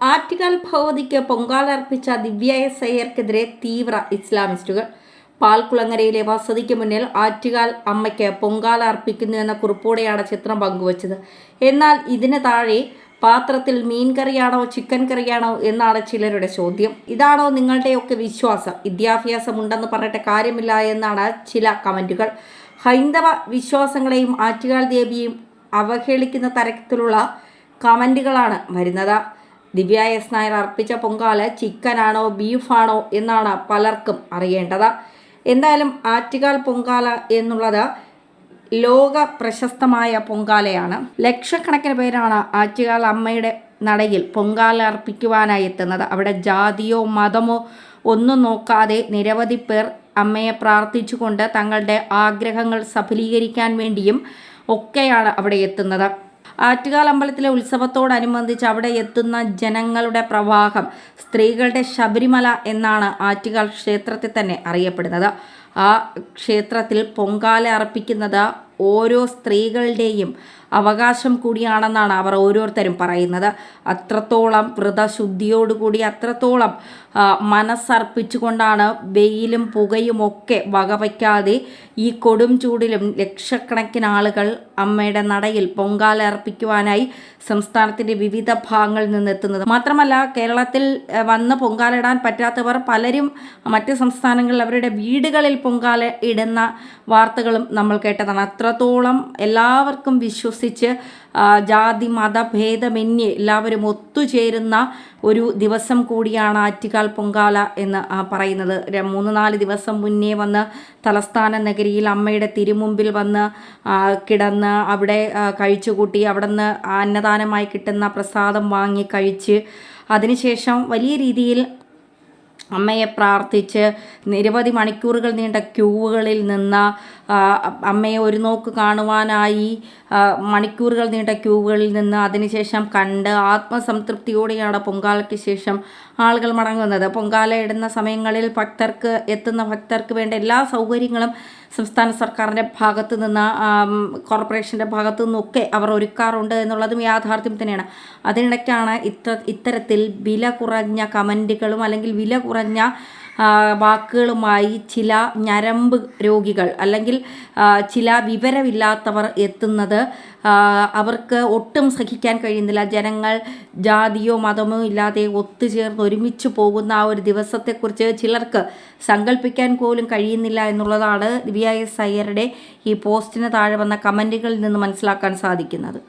ആറ്റുകാൽ ഭഗവതിക്ക് പൊങ്കാലർപ്പിച്ച ദിവ്യ S തീവ്ര ഇസ്ലാമിസ്റ്റുകൾ. പാൽക്കുളങ്ങരയിലെ വസതിക്ക് മുന്നിൽ ആറ്റുകാൽ അമ്മയ്ക്ക് പൊങ്കാല അർപ്പിക്കുന്നു എന്ന കുറിപ്പോടെയാണ് ചിത്രം പങ്കുവച്ചത്. എന്നാൽ ഇതിന് താഴെ പാത്രത്തിൽ മീൻ കറിയാണോ ചിക്കൻ കറിയാണോ എന്നാണ് ചിലരുടെ ചോദ്യം. ഇതാണോ നിങ്ങളുടെയൊക്കെ വിശ്വാസം? വിദ്യാഭ്യാസം ഉണ്ടെന്ന് പറഞ്ഞിട്ട് കാര്യമില്ല എന്നാണ് ചില കമന്റുകൾ ഹൈന്ദവ വിശ്വാസങ്ങളെയും ആറ്റുകാൽ ദേവിയെയും അവഹേളിക്കുന്ന തരത്തിലുള്ള കമന്റുകളാണ് വരുന്നത്. ദിവ്യ എസ് നായർ അർപ്പിച്ച പൊങ്കാല ചിക്കനാണോ ബീഫാണോ എന്നാണ് പലർക്കും അറിയേണ്ടത്. എന്തായാലും ആറ്റുകാൽ പൊങ്കാല എന്നുള്ളത് ലോക പ്രശസ്തമായ പൊങ്കാലയാണ്. ലക്ഷക്കണക്കിന് പേരാണ് ആറ്റുകാൽ അമ്മയുടെ നടയിൽ പൊങ്കാല അർപ്പിക്കുവാനായി എത്തുന്നത്. അവിടെ ജാതിയോ മതമോ ഒന്നും നോക്കാതെ നിരവധി പേർ അമ്മയെ പ്രാർത്ഥിച്ചുകൊണ്ട് തങ്ങളുടെ ആഗ്രഹങ്ങൾ സഫലീകരിക്കാൻ വേണ്ടിയും ഒക്കെയാണ് അവിടെ എത്തുന്നത്. ആറ്റുകാൽ അമ്പലത്തിലെ ഉത്സവത്തോടനുബന്ധിച്ച് അവിടെ എത്തുന്ന ജനങ്ങളുടെ പ്രവാഹം സ്ത്രീകളുടെ ശബരിമല എന്നാണ് ആറ്റുകാൽ ക്ഷേത്രത്തിൽ തന്നെ അറിയപ്പെടുന്നത്. ആ ക്ഷേത്രത്തിൽ പൊങ്കാല അർപ്പിക്കുന്നത് ഓരോ സ്ത്രീകളുടെയും അവകാശം കൂടിയാണെന്നാണ് അവർ ഓരോരുത്തരും പറയുന്നത്. അത്രത്തോളം വ്രതശുദ്ധിയോടുകൂടി അത്രത്തോളം മനസ്സർപ്പിച്ചുകൊണ്ടാണ് വെയിലും പുകയും ഒക്കെ വകവയ്ക്കാതെ ഈ കൊടും ചൂടിലും ലക്ഷക്കണക്കിന് ആളുകൾ അമ്മയുടെ നടയിൽ പൊങ്കാല അർപ്പിക്കുവാനായി സംസ്ഥാനത്തിന്റെ വിവിധ ഭാഗങ്ങളിൽ നിന്നെത്തുന്നത്. മാത്രമല്ല കേരളത്തിൽ വന്ന് പൊങ്കാലിടാൻ പറ്റാത്തവർ പലരും മറ്റ് സംസ്ഥാനങ്ങളിൽ അവരുടെ വീടുകളിൽ പൊങ്കാല ഇടുന്ന വാർത്തകളും നമ്മൾ കേട്ടതാണ്. അത്രത്തോളം എല്ലാവർക്കും വിശ്വസിച്ച് ജാതി മതഭേദമന്യേ എല്ലാവരും ഒത്തുചേരുന്ന ഒരു ദിവസം കൂടിയാണ് ആറ്റുകാൽ പൊങ്കാല എന്ന് പറയുന്നത്. മൂന്ന് നാല് ദിവസം മുന്നേ വന്ന് തലസ്ഥാന നഗരിയിൽ അമ്മയുടെ തിരുമുമ്പിൽ വന്ന് കിടന്ന് അവിടെ കഴിച്ചുകൂട്ടി അവിടെ നിന്ന് അന്നദാനമായി കിട്ടുന്ന പ്രസാദം വാങ്ങി കഴിച്ച് അതിനുശേഷം വലിയ രീതിയിൽ അമ്മയെ പ്രാർത്ഥിച്ച് നിരവധി മണിക്കൂറുകൾ നീണ്ട ക്യൂവുകളിൽ നിന്ന് അമ്മയെ ഒരു നോക്ക് കാണുവാനായി മണിക്കൂറുകൾ നീണ്ട ക്യൂവുകളിൽ നിന്ന് അതിനുശേഷം കണ്ട് ആത്മസംതൃപ്തിയോടെയാണ് പൊങ്കാലയ്ക്ക് ശേഷം ആളുകൾ മടങ്ങുന്നത്. പൊങ്കാല ഇടുന്ന സമയങ്ങളിൽ ഭക്തർക്ക് എത്തുന്ന ഭക്തർക്ക് വേണ്ട എല്ലാ സൗകര്യങ്ങളും സംസ്ഥാന സർക്കാരിന്റെ ഭാഗത്തു നിന്ന് കോർപ്പറേഷന്റെ ഭാഗത്തു നിന്നൊക്കെ അവർ ഒരുക്കാറുണ്ട് എന്നുള്ളതും യാഥാർത്ഥ്യം തന്നെയാണ്. അതിനിടയ്ക്കാണ് ഇത്ര ഇത്തരത്തിൽ വില കുറഞ്ഞ കമന്റുകളും അല്ലെങ്കിൽ വില കുറഞ്ഞ വാക്കുകളുമായി ചില ഞരമ്പ് രോഗികൾ അല്ലെങ്കിൽ ചില വിവരമില്ലാത്തവർ എത്തുന്നത് അവർക്ക് ഒട്ടും സഹിക്കാൻ കഴിയുന്നില്ല. ജനങ്ങൾ ജാതിയോ മതമോ ഇല്ലാതെ ഒത്തുചേർന്ന് ഒരുമിച്ച് പോകുന്ന ആ ഒരു ദിവസത്തെക്കുറിച്ച് ചിലർക്ക് സങ്കല്പിക്കാൻ പോലും കഴിയുന്നില്ല എന്നുള്ളതാണ് ഐ എസ് അയ്യരുടെ ഈ പോസ്റ്റിന് താഴെ വന്ന കമന്റുകളിൽ നിന്ന് മനസ്സിലാക്കാൻ സാധിക്കുന്നത്.